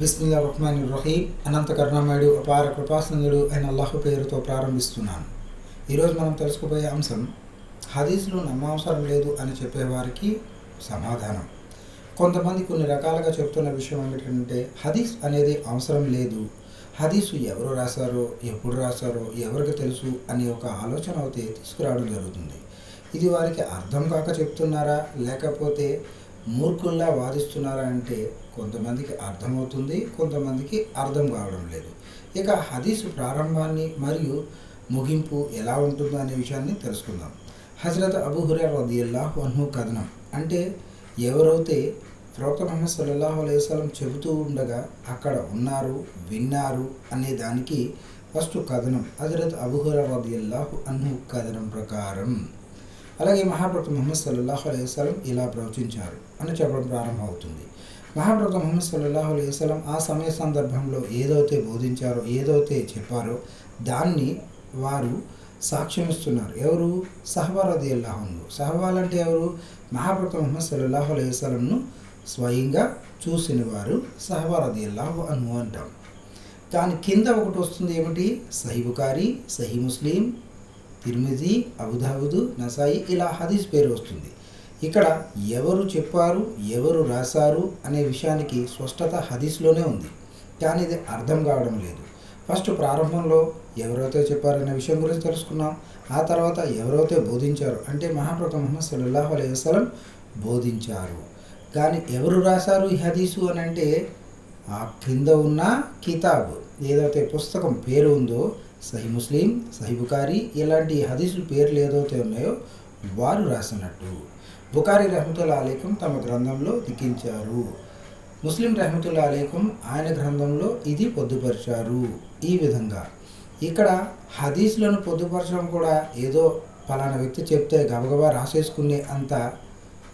బిస్మిల్లా రహమాన్ రహీం అనంత కరుణామయుడు అపార కృపాసనుడు అయిన అల్లాహు పేరుతో ప్రారంభిస్తున్నాను. ఈరోజు మనం తెలుసుకుపోయే అంశం హదీస్లో నమ్మవసరం లేదు అని చెప్పేవారికి సమాధానం. కొంతమంది కొన్ని రకాలుగా చెప్తున్న విషయం ఏమిటంటే హదీస్ అనేది అవసరం లేదు. హదీసు ఎవరు రాశారో ఎప్పుడు రాశారో ఎవరికి తెలుసు అనే ఒక ఆలోచన అయితే తీసుకురావడం జరుగుతుంది. ఇది వారికి అర్థం కాక చెప్తున్నారా లేకపోతే మూర్ఖుల్లా వాదిస్తున్నారా అంటే కొంతమందికి అర్థమవుతుంది కొంతమందికి అర్థం కావడం లేదు. ఇక హదీసు ప్రారంభాన్ని మరియు ముగింపు ఎలా ఉంటుందో అనే విషయాన్ని తెలుసుకుందాం. హజరత్ అబూ హురైరా రదియల్లాహు అన్హు కథనం. అంటే ఎవరైతే ప్రవక్త మహమ్మద్ సల్లల్లాహు అలైవలం చెబుతూ ఉండగా అక్కడ ఉన్నారు విన్నారు అనే దానికి ఫస్ట్ కథనం. హజరత్ అబూ హురైరా రదియల్లాహు అన్హు కథనం ప్రకారం. అలాగే మహాప్రవక్త మహమ్మద్ సల్లాహు అలైవలం ఇలా ప్రవచించారు. అని చెప్పడం ప్రారంభమవుతుంది. మహాప్రభు ముహమ్మద్ సల్లాహు అలైహి వసలం ఆ సమయ సందర్భంలో ఏదైతే బోధించారో ఏదైతే చెప్పారో దాన్ని వారు సాక్ష్యం ఇస్తున్నారు ఎవరు సహబారది అల్లాహన్లు సహబాలంటే ఎవరు? మహాప్రభు ముహమ్మద్ సల్లాహు అలైహి వసలంను స్వయంగా చూసిన వారు సహబారది అల్లాహు అను అంటాం. దాని కింద ఒకటి వస్తుంది ఏమిటి? సహిబుకారి సహి సహీ ముస్లిం తిరుమిది అబుదాబుదు నసాయి ఇలా హదీస్ పేరు వస్తుంది. ఇక్కడ ఎవరు చెప్పారు ఎవరు రాశారు అనే విషయానికి స్పష్టత హదీస్లోనే ఉంది. కానీ ఇది అర్థం కావడం లేదు. ఫస్ట్ ప్రారంభంలో ఎవరైతే చెప్పారనే విషయం గురించి తెలుసుకున్నాం. ఆ తర్వాత ఎవరైతే బోధించారు అంటే మహాప్రభు ముహమ్మద్ సల్లాహు అలైహి వసలం బోధించారు. కానీ ఎవరు రాశారు ఈ హదీసు అని అంటే ఆ క్రింద ఉన్న కితాబ్. ఏదైతే పుస్తకం పేరు ఉందో సహి ముస్లిం సహి బుకారి ఇలాంటి హదీసులు పేర్లు ఏదైతే ఉన్నాయో వారు రాసినట్టు. బుకారి రహమతుల్లా అలీకం తమ గ్రంథంలో లిఖించారు. ముస్లిం రహమతుల్లా అలీకం ఆయన గ్రంథంలో ఇది పొద్దుపరిచారు ఈ విధంగా ఇక్కడ హదీస్లను పొద్దుపరచడం కూడా ఏదో ఫలానా వ్యక్తి చెప్తే గబగబా రాసేసుకునే అంత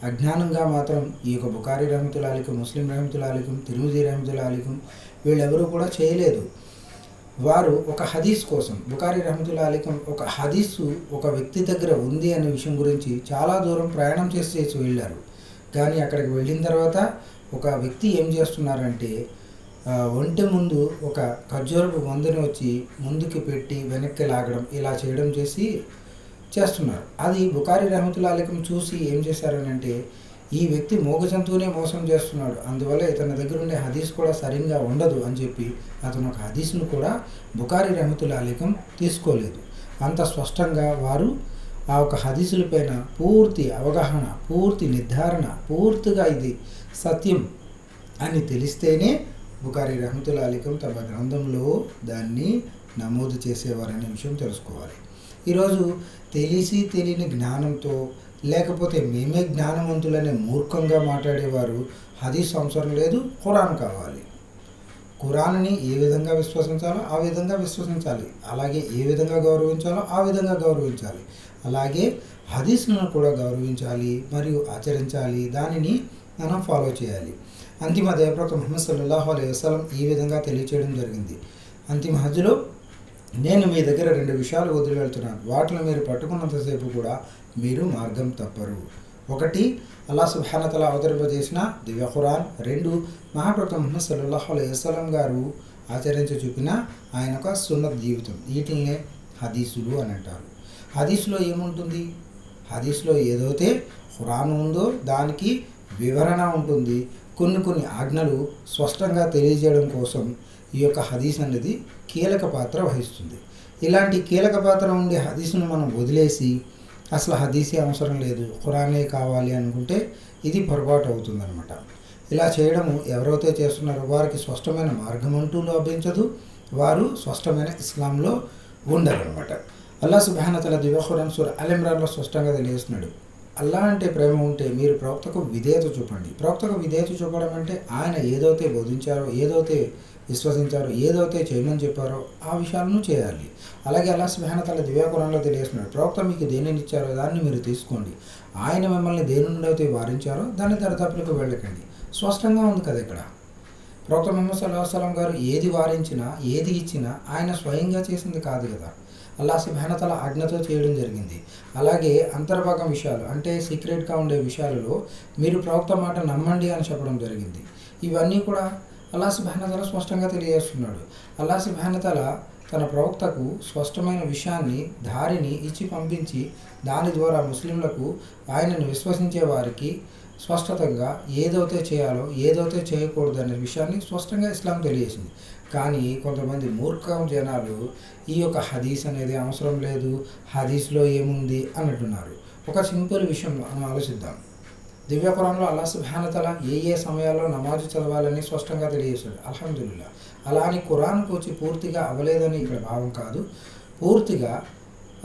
అజ్ఞానంగా మాత్రం ఈ యొక్క బుకారి రహమతుల్లా అలీకం ముస్లిం రహమతుల్లా అలీకం తిరుమతి రహమతుల్లా అలీకం వీళ్ళెవరూ కూడా చేయలేదు. వారు ఒక హదీస్ కోసం బుకారి రహమతుల్లా అలీకం ఒక హదీసు ఒక వ్యక్తి దగ్గర ఉంది అనే విషయం గురించి చాలా దూరం ప్రయాణం చేసి చేసి వెళ్ళారు. కానీ అక్కడికి వెళ్ళిన తర్వాత ఒక వ్యక్తి ఏం చేస్తున్నారంటే ఒంటి ముందు ఒక ఖర్జూరపు మందుని వచ్చి ముందుకి పెట్టి వెనక్కి లాగడం ఇలా చేయడం చేసి చేస్తున్నారు. అది బుకారి రహమతుల్లా అలీకం చూసి ఏం చేశారనంటే ఈ వ్యక్తి మోగ జంతువునే మోసం చేస్తున్నాడు. అందువల్ల ఇతని దగ్గర ఉండే హదీస్ కూడా సరిగ్గా ఉండదు అని చెప్పి అతను ఒక హదీస్ను కూడా బుకారి రహమతుల్లా అలీకం తీసుకోలేదు. అంత స్పష్టంగా వారు ఆ ఒక హదీసుల పైన పూర్తి అవగాహన పూర్తి నిర్ధారణ పూర్తిగా ఇది సత్యం అని తెలిస్తేనే బుకారి రహమతులాలికం అలీకం తమ గ్రంథంలో దాన్ని నమోదు చేసేవారనే విషయం తెలుసుకోవాలి. ఈరోజు తెలిసి తెలియని జ్ఞానంతో లేకపోతే మేమే జ్ఞానవంతులనే మూర్ఖంగా మాట్లాడేవారు హదీస్ అవసరం లేదు ఖురాన్ కావాలి. ఖురాన్ని ఏ విధంగా విశ్వసించాలో ఆ విధంగా విశ్వసించాలి. అలాగే ఏ విధంగా గౌరవించాలో ఆ విధంగా గౌరవించాలి. అలాగే హదీస్లను కూడా గౌరవించాలి మరియు ఆచరించాలి. దానిని మనం ఫాలో చేయాలి. అంతిమ దయప్రవక్త ముహమ్మద్ సల్లాహు అలై వసలం ఈ విధంగా తెలియచేయడం జరిగింది. అంతిమ హజ్లో నేను మీ దగ్గర రెండు విషయాలు వదిలి వెళ్తున్నాను. వాటిని మీరు పట్టుకున్నంతసేపు కూడా మీరు మార్గం తప్పరు. ఒకటి అల్లా సుబానతల అవతరింపజేసిన దివ్య ఖురాన్. రెండు మహాప్రభు ముహమ్మద్ సల్లాహు అలైహి గారు ఆచరించి చూపిన ఆయన ఒక సున్నత జీవితం. వీటిల్నే హదీసులు అని అంటారు. హదీసులో ఏముంటుంది? హదీస్లో ఏదైతే ఖురాన్ ఉందో దానికి వివరణ ఉంటుంది. కొన్ని కొన్ని ఆజ్ఞలు స్పష్టంగా తెలియజేయడం కోసం ఈ యొక్క హదీస్ అనేది కీలక పాత్ర వహిస్తుంది. ఇలాంటి కీలక పాత్ర ఉండే హదీస్ను మనం వదిలేసి అసలు హదీసే అవసరం లేదు. ఖురానే కావాలి అనుకుంటే ఇది పొరపాటు అవుతుందన్నమాట. ఇలా చేయడము ఎవరైతే చేస్తున్నారో వారికి స్పష్టమైన మార్గం అంటూ లభించదు వారు స్పష్టమైన ఇస్లాంలో ఉండరు అనమాట అల్లా సుబానతల దివఖురాన్ సూర్ అలిమ్రాన్లో స్పష్టంగా తెలియజేస్తున్నాడు. అల్లా అంటే ప్రేమ ఉంటే మీరు ప్రవక్తకు విధేయత చూపండి. ప్రవక్తకు విధేయత చూపడం అంటే ఆయన ఏదైతే బోధించారో ఏదైతే విశ్వసించారో ఏదైతే చేయమని చెప్పారో ఆ విషయాలను చేయాలి. అలాగే అల్లా స్నేహనతల దివ్యాకులంలో తెలియజేస్తున్నాడు ప్రవక్త మీకు దేనిని ఇచ్చారో దాన్ని మీరు తీసుకోండి. ఆయన మిమ్మల్ని దేని నుండి అయితే వారించారో దాన్ని దరిదాపులకు వెళ్ళకండి. స్పష్టంగా ఉంది కదా ఇక్కడ. ప్రవక్త ముహమ్మద్ సల్లాహ్ సలం గారు ఏది వారించినా ఏది ఇచ్చినా ఆయన స్వయంగా చేసింది కాదు కదా. అల్లా సుబానతల ఆజ్ఞతో చేయడం జరిగింది. అలాగే అంతర్భాగం విషయాలు అంటే సీక్రెట్గా ఉండే విషయాలలో మీరు ప్రవక్త మాట నమ్మండి అని చెప్పడం జరిగింది. ఇవన్నీ కూడా అల్లా సుబానతల స్పష్టంగా తెలియజేస్తున్నాడు. అల్లా సుబానతల తన ప్రవక్తకు స్పష్టమైన విషయాన్ని దారిని ఇచ్చి పంపించి దాని ద్వారా ముస్లింలకు ఆయనను విశ్వసించే వారికి స్పష్టతంగా ఏదైతే చేయాలో ఏదైతే చేయకూడదు అనే విషయాన్ని స్పష్టంగా ఇస్లాం తెలియజేసింది. కానీ కొంతమంది మూర్ఖం జనాలు ఈ యొక్క హదీస్ అనేది అవసరం లేదు హదీస్లో ఏముంది అన్నట్టున్నారు. ఒక సింపుల్ విషయం మనం ఆలోచిద్దాం. దివ్యపురంలో అల్లా సుభానతల ఏ ఏ సమయాల్లో నమాజు చదవాలని స్పష్టంగా తెలియజేశాడు. అల్హమ్దుల్లా అలా అని ఖురాన్కు వచ్చి పూర్తిగా అవ్వలేదని ఇక్కడ భావం కాదు. పూర్తిగా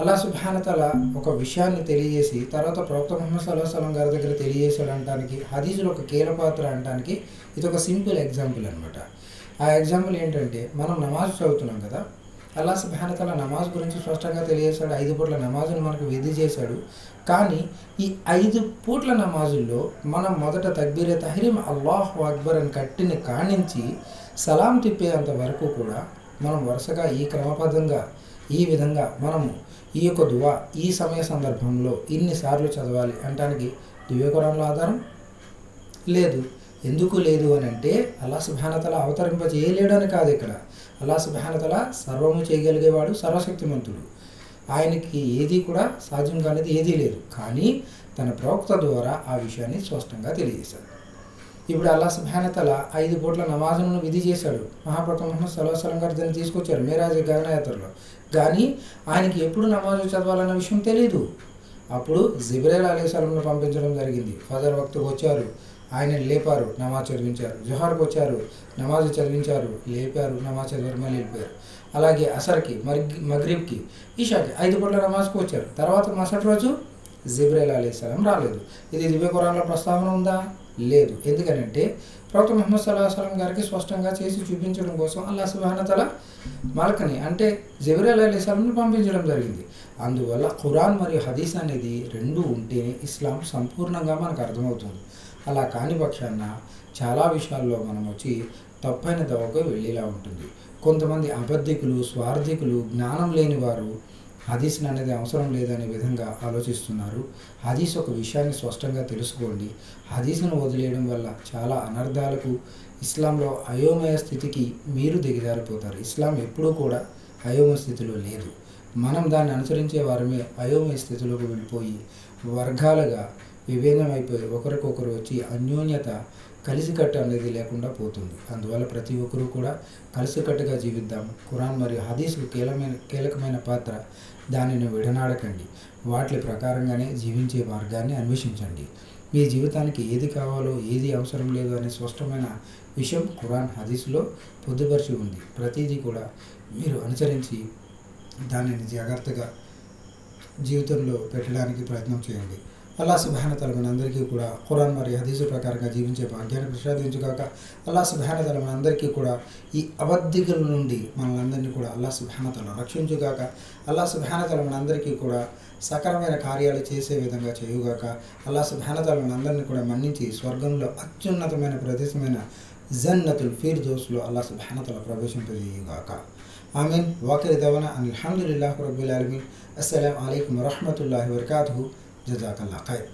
అల్లా సుభానతల ఒక విషయాన్ని తెలియజేసి తర్వాత ప్రవక్త ముహమ్మద్ సల్లాహ్ సలం గారి దగ్గర తెలియజేశాడు అనడానికి హదీజులు ఒక కీలపాత్ర అనడానికి ఇది ఒక సింపుల్ ఎగ్జాంపుల్ అనమాట ఆ ఎగ్జాంపుల్ ఏంటంటే మనం నమాజ్ చదువుతున్నాం కదా అల్లా సుబానతల నమాజ్ గురించి స్పష్టంగా తెలియజేశాడు ఐదు పూట్ల నమాజును మనకు విధి చేశాడు. కానీ ఈ ఐదు పూట్ల నమాజుల్లో మనం మొదట తక్బీరే తహరీం అల్లాహ్ అక్బర్ అని కట్టిని కానించి సలాం తిప్పేంత వరకు కూడా మనం వరుసగా ఈ క్రమబద్ధంగా ఈ విధంగా మనము ఈ యొక్క దువా ఈ సమయ సందర్భంలో ఇన్నిసార్లు చదవాలి అంటానికి దివ్యకురంలో ఆధారం లేదు. ఎందుకు లేదు అని అంటే అల్లా సుభానతల అవతరింప అని కాదు ఇక్కడ. అల్లా సుభానతల సర్వము చేయగలిగేవాడు సర్వశక్తిమంతుడు. ఆయనకి ఏది కూడా సాధ్యం కానిది ఏదీ లేదు. కానీ తన ప్రవక్త ద్వారా ఆ విషయాన్ని స్పష్టంగా తెలియజేశాడు. ఇప్పుడు అల్లా సుభానతల ఐదు పూట్ల నమాజును విధి చేశాడు. మహాప్రభు ముహమ్మద్ గారు దాన్ని తీసుకొచ్చారు మేరాజ్ గగనయాత్రలో. కానీ ఆయనకి ఎప్పుడు నమాజు చదవాలన్న విషయం తెలియదు అప్పుడు జిబ్రేల్ అలీస్లంను పంపించడం జరిగింది. ఫజర్ వక్తకు వచ్చారు. ఆయన లేపారు నమాజ్ చదివించారు. జుహార్కి వచ్చారు నమాజ్ చదివించారు లేపారు నమాజ్ చదివారు మళ్ళీ వెళ్ళిపోయారు అలాగే అసర్కి మగ్ మగ్రీబ్కి ఈషాకి ఐదు పూట్ల నమాజ్కి వచ్చారు. తర్వాత మరుసటి రోజు జిబ్రైల్ అలీస్లాం రాలేదు. ఇది దివ్య కురాన్లో ప్రస్తావన ఉందా? లేదు. ఎందుకనంటే ప్రవక్త మహమ్మద్ సల్లాహ్ సలం గారికి స్పష్టంగా చేసి చూపించడం కోసం అల్లా సుబానతల మలకని అంటే జబిరల్ అలీ సలంని పంపించడం జరిగింది. అందువల్ల ఖురాన్ మరియు హదీస్ అనేది రెండు ఉంటేనే ఇస్లాం సంపూర్ణంగా మనకు అర్థమవుతుంది. అలా కాని పక్షాన చాలా విషయాల్లో మనం వచ్చి తప్పైన దవకు వెళ్ళేలా ఉంటుంది. కొంతమంది అబద్ధికులు స్వార్థికులు జ్ఞానం లేని వారు హదీస్ని అనేది అవసరం లేదనే విధంగా ఆలోచిస్తున్నారు. హదీస్ ఒక విషయాన్ని స్పష్టంగా తెలుసుకోండి. హదీస్ను వదిలేయడం వల్ల చాలా అనర్థాలకు ఇస్లాంలో అయోమయ స్థితికి మీరు దిగజారిపోతారు. ఇస్లాం ఎప్పుడూ కూడా అయోమయ స్థితిలో లేదు. మనం దాన్ని అనుసరించే వారమే అయోమయ స్థితిలోకి వెళ్ళిపోయి వర్గాలుగా విభేదం అయిపోయి ఒకరికొకరు వచ్చి అన్యోన్యత కలిసికట్టు అనేది లేకుండా పోతుంది. అందువల్ల ప్రతి ఒక్కరూ కూడా కలిసికట్టుగా జీవిద్దాం. ఖురాన్ మరియు హదీస్కు కీలమైన కీలకమైన పాత్ర దానిని విడనాడకండి. వాటి ప్రకారంగానే జీవించే మార్గాన్ని అన్వేషించండి. మీ జీవితానికి ఏది కావాలో ఏది అవసరం లేదు అనే స్పష్టమైన విషయం ఖురాన్ హదీస్లో పొద్దుపరిచి ఉంది. ప్రతిదీ కూడా మీరు అనుసరించి దానిని జాగ్రత్తగా జీవితంలో పెట్టడానికి ప్రయత్నం చేయండి. అల్లా సుభానతల మనందరికీ కూడా ఖురాన్ మరియు హదీసు ప్రకారంగా జీవించే భాగ్యాన్ని ప్రసాదించుగాక అల్లా సుభానతల మనందరికీ కూడా ఈ అబద్ధికుల నుండి మనలందరినీ కూడా అల్లా సుబానతల రక్షించుగాక అల్లా సుభానతల మనందరికీ కూడా సకలమైన కార్యాలు చేసే విధంగా చేయుగాక అల్లా సుభానతల మనందరినీ కూడా మన్నించి స్వర్గంలో అత్యున్నతమైన ప్రదేశమైన జన్నతుల్ ఫీర్ దోస్లో అల్లా సుభానతల ప్రవేశింపజేయుగాక ఆమెన్. వాకిరి దవన అనిల్హమ్దుల్లాహ్ రబ్బుల్ అలమీన్ అస్సలం అయికం వరకాతు جزاك الله خير